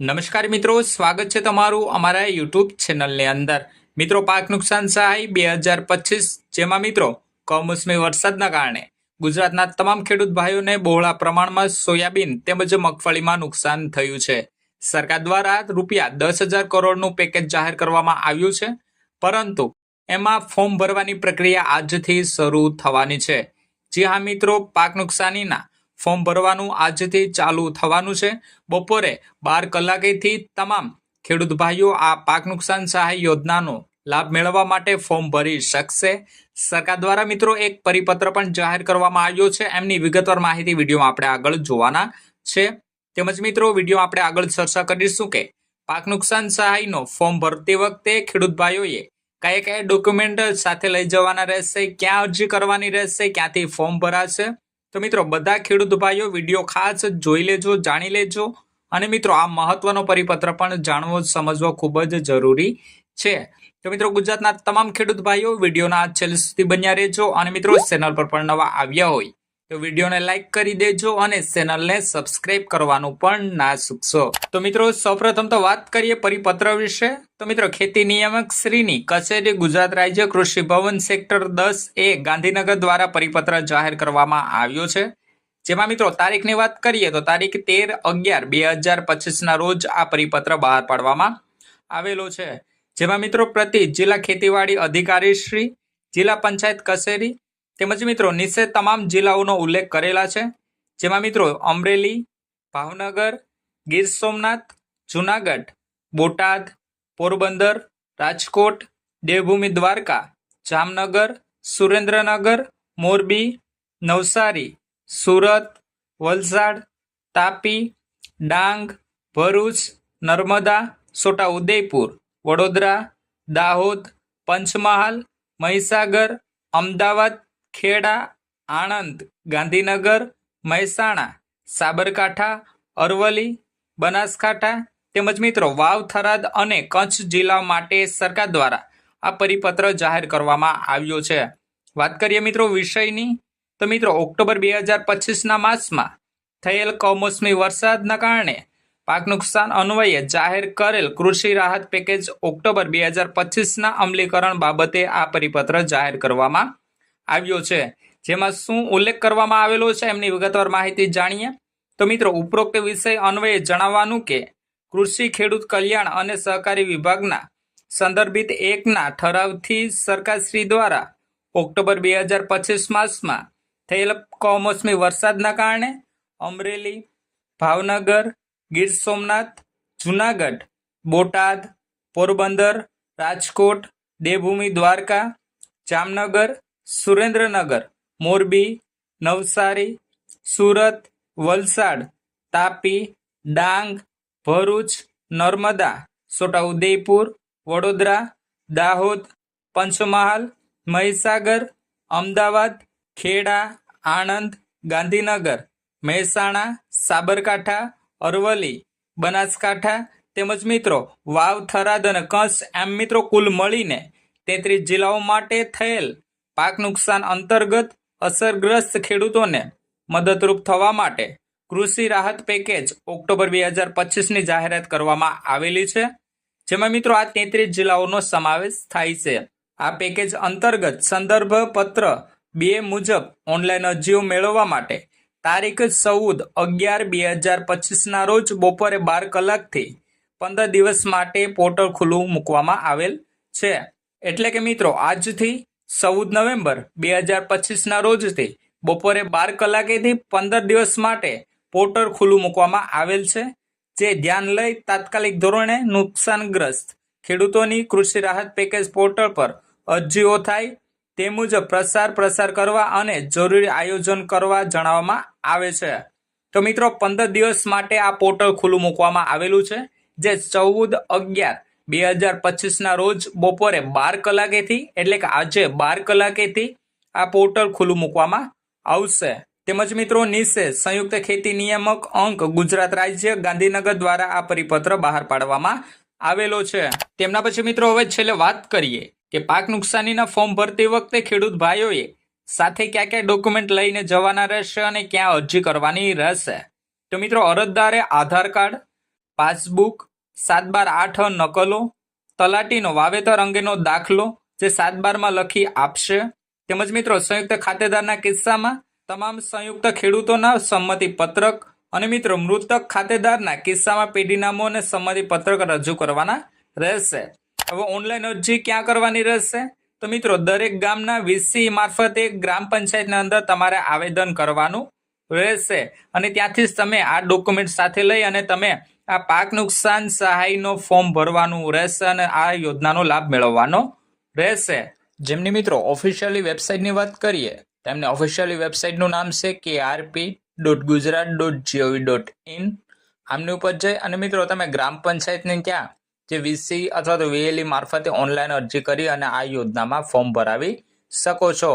નમસ્કાર મિત્રો, સ્વાગત છે તમારું અમારા યુટ્યુબ ચેનલની અંદર. મિત્રો, પાક નુકસાન સહાય બે હજાર પચીસ જેમાં મિત્રો, કમોસમી વરસાદના કારણે ગુજરાતના તમામ ખેડૂત ભાઈઓને બહોળા પ્રમાણમાં સોયાબીન તેમજ મગફળીમાં નુકસાન થયું છે. સરકાર દ્વારા રૂપિયા દસ હજાર કરોડનું પેકેજ જાહેર કરવામાં આવ્યું છે, પરંતુ એમાં ફોર્મ ભરવાની પ્રક્રિયા આજથી શરૂ થવાની છે. જી હા મિત્રો, પાક નુકસાનીના ફોર્મ ભરવાનું આજથી ચાલુ થવાનું છે. બપોરે બાર કલાકેથી તમામ ખેડૂત ભાઈઓ આ પાક નુકસાન સહાય યોજનાનો લાભ મેળવવા માટે ફોર્મ ભરી શકશે. સરકાર દ્વારા મિત્રો એક પરિપત્ર પણ જાહેર કરવામાં આવ્યો છે. એમની વિગતવાર માહિતી વિડીયોમાં આપણે આગળ જોવાના છે. તેમજ મિત્રો વીડિયો આપણે આગળ ચર્ચા કરીશું કે પાક નુકસાન સહાયનો ફોર્મ ભરતી વખતે ખેડૂત ભાઈઓએ કયા કયા ડોક્યુમેન્ટ સાથે લઈ જવાના રહેશે, ક્યાં અરજી કરવાની રહેશે, ક્યાંથી ફોર્મ ભરાશે? તો મિત્રો, બધા ખેડૂત ભાઈઓ, વીડિયો ખાસ જોઈ લેજો, જાણી લેજો. અને મિત્રો, આ મહત્વનો પરિપત્ર પણ જાણવો, સમજવો ખૂબ જ જરૂરી છે. તો મિત્રો, ગુજરાતના તમામ ખેડૂત ભાઈઓ, વિડીયોના છેલ્લે સુધી બન્યા રહેજો. અને મિત્રો, ચેનલ પર પણ નવા આવ્યા હોય તો વિડીયોને લાઈક કરી દેજો અને ચેનલને સબસ્ક્રાઇબ કરવાનું પણ ના ચૂકશો તો મિત્રો, સૌપ્રથમ તો વાત કરીએ પરિપત્ર વિશે. તો મિત્રો, ખેતી નિયામક શ્રીની કચેરી ગુજરાત રાજ્ય કૃષિ ભવન સેક્ટર દસ એ ગાંધીનગર દ્વારા પરિપત્ર જાહેર કરવામાં આવ્યો છે. જેમાં મિત્રો, તારીખની વાત કરીએ તો તારીખ તેર અગિયાર બે હજાર પચીસના રોજ આ પરિપત્ર બહાર પાડવામાં આવેલો છે. જેમાં મિત્રો, પ્રતિ જિલ્લા ખેતીવાડી અધિકારી શ્રી, જિલ્લા પંચાયત કચેરી તેમજ મિત્રો નીચે તમામ જિલ્લાઓનો ઉલ્લેખ કરેલા છે, જેમાં મિત્રો અમરેલી, ભાવનગર, ગીર સોમનાથ, જુનાગઢ, બોટાદ, પોરબંદર, રાજકોટ, દેવભૂમિ દ્વારકા, જામનગર, સુરેન્દ્રનગર, મોરબી, નવસારી, સુરત, વલસાડ, તાપી, ડાંગ, ભરૂચ, નર્મદા, છોટાઉદેપુર, વડોદરા, દાહોદ, પંચમહાલ, મહીસાગર, અમદાવાદ ખેડા, આણંદ, ગાંધીનગર, મહેસાણા, સાબરકાંઠા અરવલી બનાસકાંઠા તેમજ મિત્રો વાવ, થરાદ અને કચ્છ જિલ્લા માટે સરકાર દ્વારા આ પરિપત્ર જાહેર કરવામાં આવ્યો છે. વાત કરીએ મિત્રો વિષયની, તો મિત્રો ઓક્ટોબર બે હજાર પચીસના માસમાં થયેલ કમોસમી વરસાદના કારણે પાક નુકસાન અન્વયે જાહેર કરેલ કૃષિ રાહત પેકેજ ઓક્ટોબર બે હજાર પચીસના અમલીકરણ બાબતે આ પરિપત્ર જાહેર કરવામાં આવ્યો છે. જેમાં શું ઉલ્લેખ કરવામાં આવેલો છે એમની વિગતવાર માહિતી જાણીએ. તો મિત્રો, ઉપરોક્ત વિષય અન્વયે જણાવવાનું કે, કૃષિ, ખેડૂત કલ્યાણ અને સહકારી વિભાગના સંદર્ભિત એકના ઠરાવથી સરકારશ્રી દ્વારા ઓક્ટોબર બે હજાર પચીસ માસમાં થયેલ કમોસમી વરસાદના કારણે અમરેલી, ભાવનગર, ગીર સોમનાથ, જુનાગઢ, બોટાદ, પોરબંદર, રાજકોટ, દેવભૂમિ, દ્વારકા, જામનગર સુરેન્દ્રનગર, મોરબી, નવસારી, સુરત, વલસાડ, તાપી, ડાંગ, ભરૂચ, નર્મદા, છોટાઉદેપુર, વડોદરા, દાહોદ, પંચમહાલ, મહીસાગર, અમદાવાદ, ખેડા, આણંદ, ગાંધીનગર, મહેસાણા, સાબરકાંઠા, અરવલ્લી, બનાસકાંઠા તેમજ મિત્રો વાવ થરાદ અને કચ્છ એમ મિત્રો કુલ મળીને તેત્રીસ જિલ્લાઓ માટે થયેલ પાક નુકસાન અંતર્ગત અસરગ્રસ્ત ખેડૂતોને મદદરૂપ થવા માટે કૃષિ રાહત પેકેજ ઓક્ટોબર બે હજાર પચીસની જાહેરાત કરવામાં આવેલી છે. જેમાં મિત્રો આ તેત્રીસ જિલ્લાઓનો સમાવેશ થાય છે. આ પેકેજ અંતર્ગત સંદર્ભ પત્ર બે મુજબ ઓનલાઈન અરજીઓ મેળવવા માટે તારીખ ચૌદ અગિયાર બે હજાર પચીસના રોજ બપોરે બાર કલાકથી પંદર દિવસ માટે પોર્ટલ ખુલ્લું મૂકવામાં આવેલ છે. એટલે કે મિત્રો આજથી ચૌદ નવેમ્બર બે હજાર પચીસના રોજથી બપોરે બાર કલાકેથી પંદર દિવસ માટે પોર્ટલ ખુલ્લું મૂકવામાં આવેલ છે, જે ધ્યાન લઈ તાત્કાલિક ધોરણે નુકસાનગ્રસ્ત ખેડૂતોની કૃષિ રાહત પેકેજ પોર્ટલ પર અરજીઓ થાય તે મુજબ પ્રસાર પ્રસાર કરવા અને જરૂરી આયોજન કરવા જણાવવામાં આવે છે. તો મિત્રો, પંદર દિવસ માટે આ પોર્ટલ ખુલ્લું મૂકવામાં આવેલું છે, જે ચૌદ અગિયાર બે હજાર પચીસના રોજ બપોરે બાર કલાકેથી, એટલે કે આજે બાર કલાકેથી આ પોર્ટલ ખુલ્લું મૂકવામાં આવશે. તેમજ મિત્રો નિશે સંયુક્ત ખેતી નિયામક અંક ગુજરાત રાજ્ય ગાંધીનગર દ્વારા આ પરિપત્ર બહાર પાડવામાં આવેલો છે. તેમના પછી મિત્રો, હવે છેલ્લે વાત કરીએ કે પાક નુકસાનીના ફોર્મ ભરતી વખતે ખેડૂત ભાઈઓએ સાથે ક્યાં ક્યાં ડોક્યુમેન્ટ લઈને જવાના રહેશે અને ક્યાં અરજી કરવાની રહેશે? તો મિત્રો, અરજદારે આધાર કાર્ડ, પાસબુક સાત બાર આઠ નકલો, તલાટીનો વાવેતર અંગેનો દાખલો જે સાત બારમાં લખી આપશે. તેમજ મિત્રો, સંયુક્ત ખાતેદારના કિસ્સામાં તમામ સંયુક્ત ખેડૂતોના સંમતિ પત્રક અને મિત્રો, મૃતક ખાતેદારના કિસ્સામાં પેઢીનામું અને સંમતિ પત્રક રજૂ કરવાના રહેશે. હવે ઓનલાઈન અરજી ક્યાં કરવાની રહેશે? તો મિત્રો, દરેક ગામના વીસી મારફતે ગ્રામ પંચાયતની અંદર તમારે આવેદન કરવાનું રહેશે. અને ત્યાંથી જ તમે આ ડોક્યુમેન્ટ સાથે લઈ અને તમે આ પાક નુકસાન સહાયનો ફોર્મ ભરવાનું રહેશે અને આ યોજનાનો લાભ મેળવવાનો રહેશે. જેમની મિત્રો ઓફિશિયલી વેબસાઇટની વાત કરીએ, તેમને ઓફિશિયલી વેબસાઇટનું નામ છે કે RP dot Gujarat dot GOV dot in આમની ઉપર જઈ અને મિત્રો, તમે ગ્રામ પંચાયતને ત્યાં જે વીસી અથવા તો વીએલઈ મારફતે ઓનલાઈન અરજી કરી અને આ યોજનામાં ફોર્મ ભરાવી શકો છો.